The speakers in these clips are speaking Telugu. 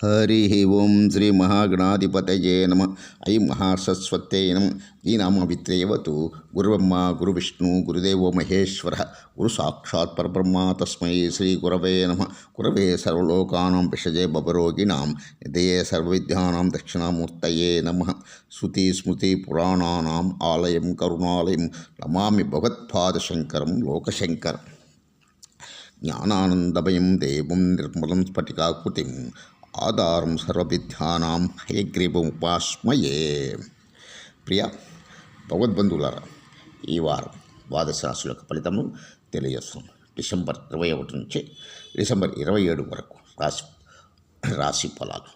ஹரி ஓம் ஸ்ரீ மகாகணாதிபதையே நம ஐ மகாசஸ்வத்தே நம ஈநாமவித்ரேயவத்து குருவம்மா குரு விஷ்ணு குருதேவோ மகேஸ்வர குரு சாட்சாத் பரபிரம்மா தஸ்மை ஸ்ரீ குரவே நம குரவே சர்வலோகானாம் பிஷஜே பபரோகிணாம் இதயே சர்வவித்யானாம் தட்சிணாமூர்த்தையே நம ஸ்ருதி ஸ்மிருதி புராணானாம் ஆலயம் கருணாலயம் நமாமி பகவத்பாதசங்கரம் லோகசங்கரம் ஞானானந்தமயம் தேவம் நிர்மலம் ஸ்பட்டிகாக்குதிம் ఆధారం సర్వవిద్యానాం హయగ్రీవముపాస్మయే ప్రియ భగవద్బంధువులారా ఈ వారం ద్వాదశ రాశుల యొక్క ఫలితము తెలియజేస్తాం. డిసెంబర్ ఇరవై ఒకటి నుంచి డిసెంబర్ ఇరవై ఏడు వరకు రాశి రాశి ఫలాలు.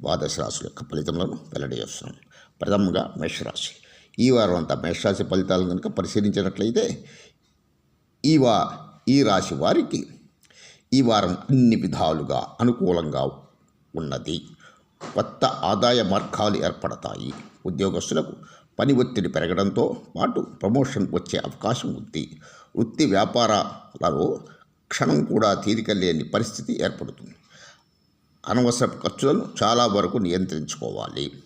ద్వాదశ రాశుల యొక్క ఫలితములను వెల్లడిస్తున్నాం ప్రథమంగా మేషరాశి. ఈ వారం అంతా మేషరాశి ఫలితాలను కనుక పరిశీలించినట్లయితే ఈ వా ఈ రాశి వారికి ఈ వారం అన్ని విధాలుగా అనుకూలంగా ఉన్నది. కొత్త ఆదాయ మార్గాలు ఏర్పడతాయి. ఉద్యోగస్తులకు పని ఒత్తిడి పెరగడంతో పాటు ప్రమోషన్ వచ్చే అవకాశం ఉంది. వృత్తి వ్యాపారాలలో క్షణం కూడా తీరిక లేని పరిస్థితి ఏర్పడుతుంది. అనవసరపు ఖర్చులను చాలా వరకు నియంత్రించుకోవాలి.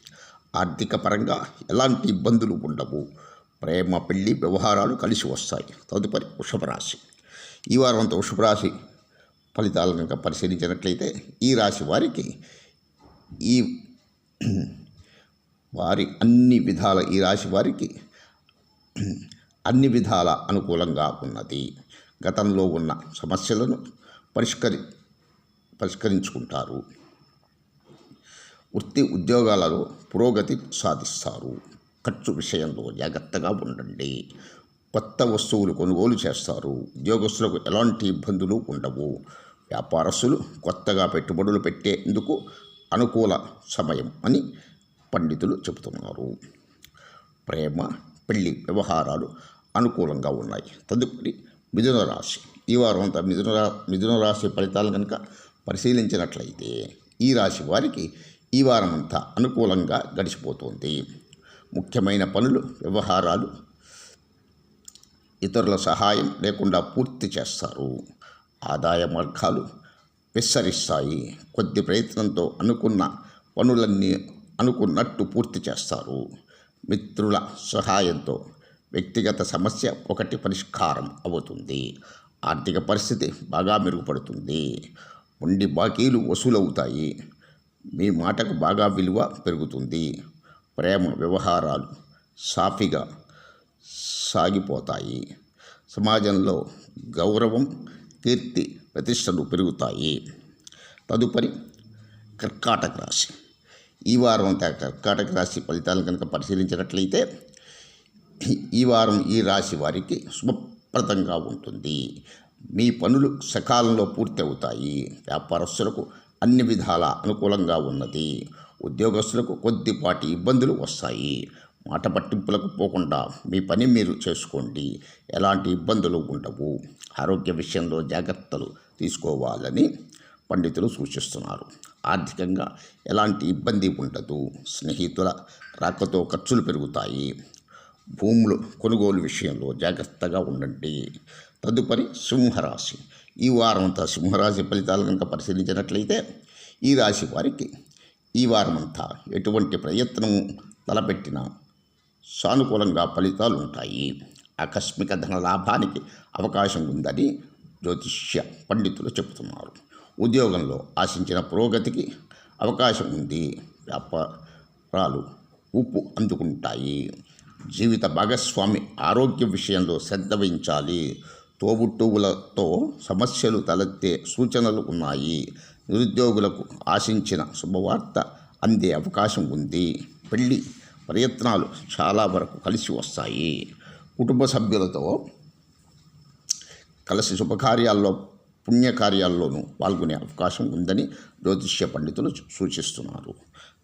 ఆర్థిక పరంగా ఎలాంటి ఇబ్బందులు ఉండవు. ప్రేమ పెళ్ళి వ్యవహారాలు కలిసి వస్తాయి. తదుపరి వృషభరాశి. ఈ వారం అంతా వృషభరాశి ఫలితాలను కనుక పరిశీలించినట్లయితే ఈ రాశి వారికి ఈ వారి అన్ని విధాల ఈ రాశి వారికి అన్ని విధాల అనుకూలంగా ఉన్నది. గతంలో ఉన్న సమస్యలను పరిష్కరి పరిష్కరించుకుంటారు. వృత్తి ఉద్యోగాలలో పురోగతి సాధిస్తారు. ఖర్చు విషయంలో జాగ్రత్తగా ఉండండి. కొత్త వస్తువులు కొనుగోలు చేస్తారు. ఉద్యోగస్తులకు ఎలాంటి ఇబ్బందులు ఉండవు. వ్యాపారస్తులు కొత్తగా పెట్టుబడులు పెట్టేందుకు అనుకూల సమయం అని పండితులు చెబుతున్నారు. ప్రేమ పెళ్ళి వ్యవహారాలు అనుకూలంగా ఉన్నాయి. తదుపరి మిథున రాశి. ఈ వారం అంతా మిథున రా మిథున రాశి ఫలితాలు కనుక పరిశీలించినట్లయితే ఈ రాశి వారికి ఈ వారం అంతా అనుకూలంగా గడిచిపోతుంది. ముఖ్యమైన పనులు వ్యవహారాలు ఇతరుల సహాయం లేకుండా పూర్తి చేస్తారు. ఆదాయ మార్గాలు విస్తరిస్తాయి. కొద్ది ప్రయత్నంతో అనుకున్న పనులన్నీ అనుకున్నట్టు పూర్తి చేస్తారు. మిత్రుల సహాయంతో వ్యక్తిగత సమస్య ఒకటి పరిష్కారం అవుతుంది. ఆర్థిక పరిస్థితి బాగా మెరుగుపడుతుంది. ఉండి బాకీలు వసూలవుతాయి. మీ మాటకు బాగా విలువ పెరుగుతుంది. ప్రేమ వ్యవహారాలు సాఫీగా సాగిపోతాయి. సమాజంలో గౌరవం కీర్తి ప్రతిష్టలు పెరుగుతాయి. తదుపరి కర్కాటక రాశి. ఈ వారం అంతా కర్కాటక రాశి ఫలితాలను కనుక పరిశీలించినట్లయితే ఈ వారం ఈ రాశి వారికి శుభప్రదంగా ఉంటుంది. మీ పనులు సకాలంలో పూర్తి అవుతాయి వ్యాపారస్తులకు అన్ని విధాల అనుకూలంగా ఉన్నది. ఉద్యోగస్తులకు కొద్దిపాటి ఇబ్బందులు వస్తాయి. మాట పట్టింపులకు పోకుండా మీ పని మీరు చేసుకోండి. ఎలాంటి ఇబ్బందులు ఉండవు. ఆరోగ్య విషయంలో జాగ్రత్తలు తీసుకోవాలని పండితులు సూచిస్తున్నారు. ఆర్థికంగా ఎలాంటి ఇబ్బంది ఉండదు. స్నేహితుల రాకతో ఖర్చులు పెరుగుతాయి. భూములు కొనుగోలు విషయంలో జాగ్రత్తగా ఉండండి. తదుపరి సింహరాశి. ఈ వారమంతా సింహరాశి ఫలితాలు కనుక పరిశీలించినట్లయితే ఈ రాశి వారికి ఈ వారమంతా ఎటువంటి ప్రయత్నం తలపెట్టినా సానుకూలంగా ఫలితాలు ఉంటాయి ఆకస్మిక ధన లాభానికి అవకాశం ఉందని జ్యోతిష్య పండితులు చెబుతున్నారు. ఉద్యోగంలో ఆశించిన పురోగతికి అవకాశం ఉంది. వ్యాపారాలు ఉప్పు అందుకుంటాయి. జీవిత భాగస్వామి ఆరోగ్య విషయంలో శ్రద్ధ వహించాలి. తోబుట్టువులతో సమస్యలు తలెత్తే సూచనలు ఉన్నాయి. నిరుద్యోగులకు ఆశించిన శుభవార్త అందే అవకాశం ఉంది. పెళ్ళి ప్రయత్నాలు చాలా వరకు కలిసి వస్తాయి. కుటుంబ సభ్యులతో కలిసి శుభకార్యాల్లో పుణ్యకార్యాల్లోనూ పాల్గొనే అవకాశం ఉందని జ్యోతిష్య పండితులు సూచిస్తున్నారు.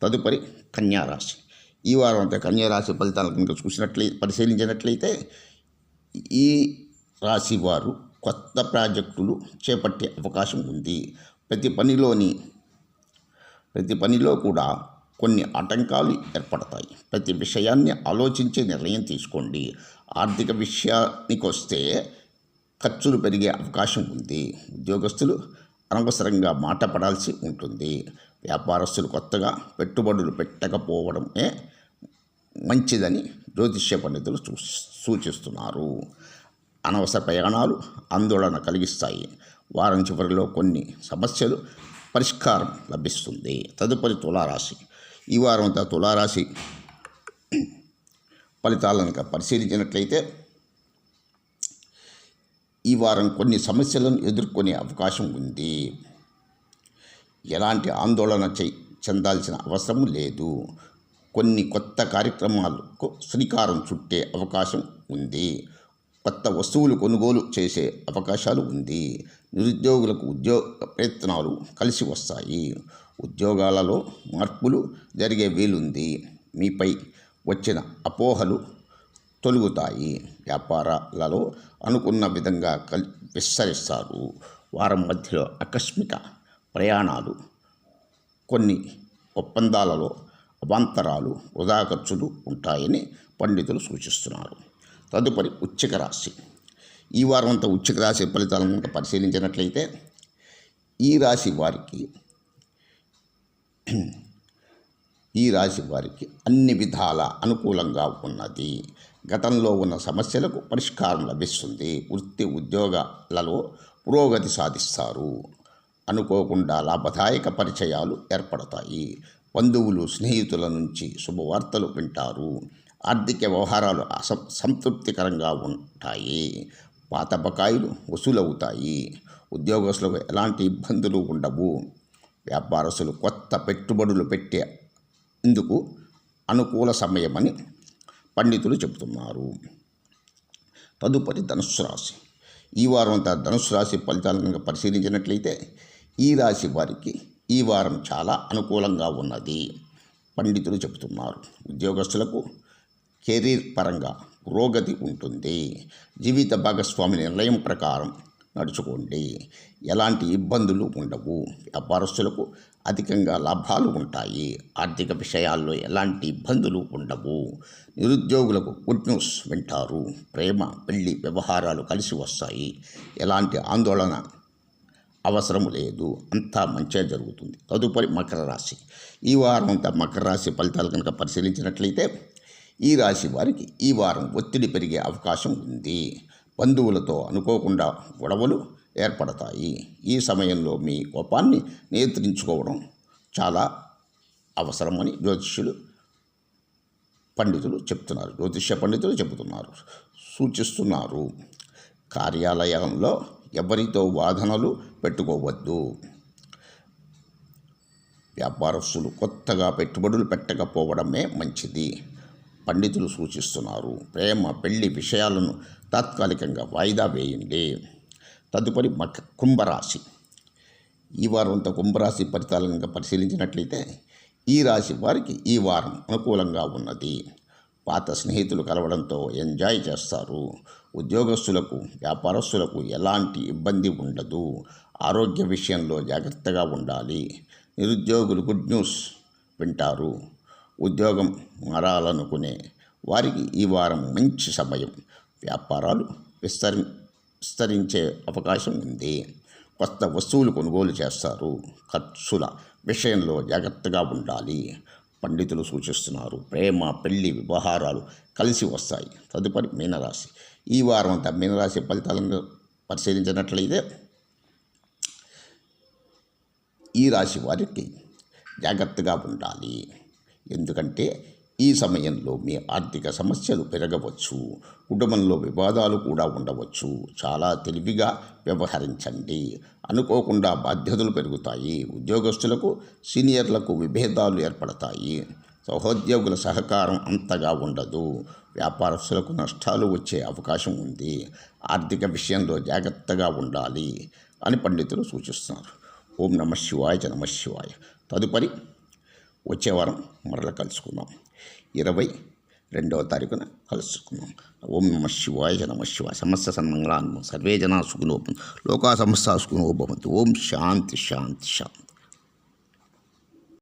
తదుపరి కన్యారాశి. ఈ వారం అంటే కన్యారాశి ఫలితాలు కనుక చూసినట్లయి పరిశీలించినట్లయితే ఈ రాశి వారు కొత్త ప్రాజెక్టులు చేపట్టే అవకాశం ఉంది. ప్రతి పనిలోని ప్రతి పనిలో కూడా కొన్ని ఆటంకాలు ఏర్పడతాయి. ప్రతి విషయాన్ని ఆలోచించి నిర్ణయం తీసుకోండి. ఆర్థిక విషయానికి వస్తే ఖర్చులు పెరిగే అవకాశం ఉంది. ఉద్యోగస్తులు అనవసరంగా మాట పడాల్సి ఉంటుంది. వ్యాపారస్తులు కొత్తగా పెట్టుబడులు పెట్టకపోవడమే మంచిదని జ్యోతిష్య పండితులు చూ సూచిస్తున్నారు. అనవసర ప్రయాణాలు ఆందోళన కలిగిస్తాయి. వారం చివరిలో కొన్ని సమస్యలు పరిష్కారం లభిస్తుంది. తదుపరి తులారాశి. ఈ వారం అంతా తులారాశి ఫలితాలను పరిశీలించినట్లయితే ఈ వారం కొన్ని సమస్యలను ఎదుర్కొనే అవకాశం ఉంది. ఎలాంటి ఆందోళన చె చెందాల్సిన అవసరం లేదు. కొన్ని కొత్త కార్యక్రమాలకు శ్రీకారం చుట్టే అవకాశం ఉంది. కొత్త వస్తువులు కొనుగోలు చేసే అవకాశాలు ఉంది. నిరుద్యోగులకు ఉద్యోగ ప్రయత్నాలు కలిసి వస్తాయి. ఉద్యోగాలలో మార్పులు జరిగే వీలుంది. మీపై వచ్చిన అపోహలు తొలుగుతాయి. వ్యాపారాలలో అనుకున్న విధంగా కల్ విస్తరిస్తారు. వారం మధ్యలో ఆకస్మిక ప్రయాణాలు కొన్ని ఒప్పందాలలో అవాంతరాలు వృధా ఖర్చులు ఉంటాయని పండితులు సూచిస్తున్నారు. తదుపరి ఉచ్చిక రాశి. ఈ వారం అంతా ఉచ్చిక రాశి ఫలితాలను పరిశీలించినట్లయితే ఈ రాశి వారికి ఈ రాశి వారికి అన్ని విధాల అనుకూలంగా ఉన్నది. గతంలో ఉన్న సమస్యలకు పరిష్కారం లభిస్తుంది. వృత్తి ఉద్యోగాలలో పురోగతి సాధిస్తారు. అనుకోకుండా లాభదాయక పరిచయాలు ఏర్పడతాయి. బంధువులు స్నేహితుల నుంచి శుభవార్తలు వింటారు. ఆర్థిక వ్యవహారాలు అసం సంతృప్తికరంగా ఉంటాయి. పాత బకాయిలు వసూలవుతాయి. ఉద్యోగస్తులకు ఎలాంటి ఇబ్బందులు ఉండవు. వ్యాపారస్తులు కొత్త పెట్టుబడులు పెట్టే ఇందుకు అనుకూల సమయమని పండితులు చెబుతున్నారు. తదుపరి ధనుస్సు రాశి. ఈ వారం అంతా ధనుస్సు రాశి ఫలితాలను పరిశీలించినట్లయితే ఈ రాశి వారికి ఈ వారం చాలా అనుకూలంగా ఉన్నది పండితులు చెబుతున్నారు. ఉద్యోగస్తులకు కెరీర్ పరంగా పురోగతి ఉంటుంది. జీవిత భాగస్వామి నిర్ణయం ప్రకారం నడుచుకోండి. ఎలాంటి ఇబ్బందులు ఉండవు. వ్యాపారస్తులకు అధికంగా లాభాలు ఉంటాయి. ఆర్థిక విషయాల్లో ఎలాంటి ఇబ్బందులు ఉండవు. నిరుద్యోగులకు గుడ్ న్యూస్ వింటారు. ప్రేమ పెళ్ళి వ్యవహారాలు కలిసి వస్తాయి. ఎలాంటి ఆందోళన అవసరం లేదు. అంతా మంచిగా జరుగుతుంది. తదుపరి మకర రాశి. ఈ వారం అంతా మకర రాశి ఫలితాలు కనుక పరిశీలించినట్లయితే ఈ రాశి వారికి ఈ వారం ఒత్తిడి పెరిగే అవకాశం ఉంది. బంధువులతో అనుకోకుండా గొడవలు ఏర్పడతాయి. ఈ సమయంలో మీ కోపాన్ని నియంత్రించుకోవడం చాలా అవసరమని జ్యోతిష్యులు పండితులు చెప్తున్నారు. జ్యోతిష్య పండితులు చెబుతున్నారు. సూచిస్తున్నారు. కార్యాలయంలో ఎవరితో వాదనలు పెట్టుకోవద్దు. వ్యాపారస్తులు కొత్తగా పెట్టుబడులు పెట్టకపోవడమే మంచిది. పండితులు సూచిస్తున్నారు. ప్రేమ పెళ్ళి విషయాలను తాత్కాలికంగా వాయిదా వేయండి. తదుపరి మక కుంభరాశి. ఈ వారంతో కుంభరాశి ఫలితాలను పరిశీలించినట్లయితే ఈ రాశి వారికి ఈ వారం అనుకూలంగా ఉన్నది. పాత స్నేహితులు కలవడంతో ఎంజాయ్ చేస్తారు. ఉద్యోగస్తులకు వ్యాపారస్తులకు ఎలాంటి ఇబ్బంది ఉండదు. ఆరోగ్య విషయంలో జాగ్రత్తగా ఉండాలి. నిరుద్యోగులు గుడ్ న్యూస్ వింటారు. ఉద్యోగం మారాలనుకునే వారికి ఈ వారం మంచి సమయం. వ్యాపారాలు విస్తరి విస్తరించే అవకాశం ఉంది. కొత్త వస్తువులు కొనుగోలు చేస్తారు. ఖర్చుల విషయంలో జాగ్రత్తగా ఉండాలి. పండితులు సూచిస్తున్నారు. ప్రేమ పెళ్ళి వ్యవహారాలు కలిసి వస్తాయి. తదుపరి మీనరాశి. ఈ వారం అంతా మీనరాశి ఫలితాలను పరిశీలించినట్లయితే ఈ రాశి వారికి జాగ్రత్తగా ఉండాలి. ఎందుకంటే ఈ సమయంలో మీ ఆర్థిక సమస్యలు పెరగవచ్చు కుటుంబంలో వివాదాలు కూడా ఉండవచ్చు. చాలా తెలివిగా వ్యవహరించండి. అనుకోకుండా బాధ్యతలు పెరుగుతాయి. ఉద్యోగస్తులకు సీనియర్లకు విభేదాలు ఏర్పడతాయి. సహోద్యోగుల సహకారం అంతగా ఉండదు. వ్యాపారస్తులకు నష్టాలు వచ్చే అవకాశం ఉంది. ఆర్థిక విషయంలో జాగ్రత్తగా ఉండాలి అని పండితులు సూచిస్తున్నారు. ఓం నమ శివాయ నమ శివాయ. తదుపరి వచ్చే వారం మరల కలుసుకుందాం. ఇరవై రెండవ తారీఖున కలుసుకుందాం. ఓం నమ శివాయ నమ శివ సమస్త సన్మంగళాన్ని సర్వే జనా సుఖినో లోకా సమస్త సుఖనోభవంతు ఓం శాంతి శాంతి శాంతి.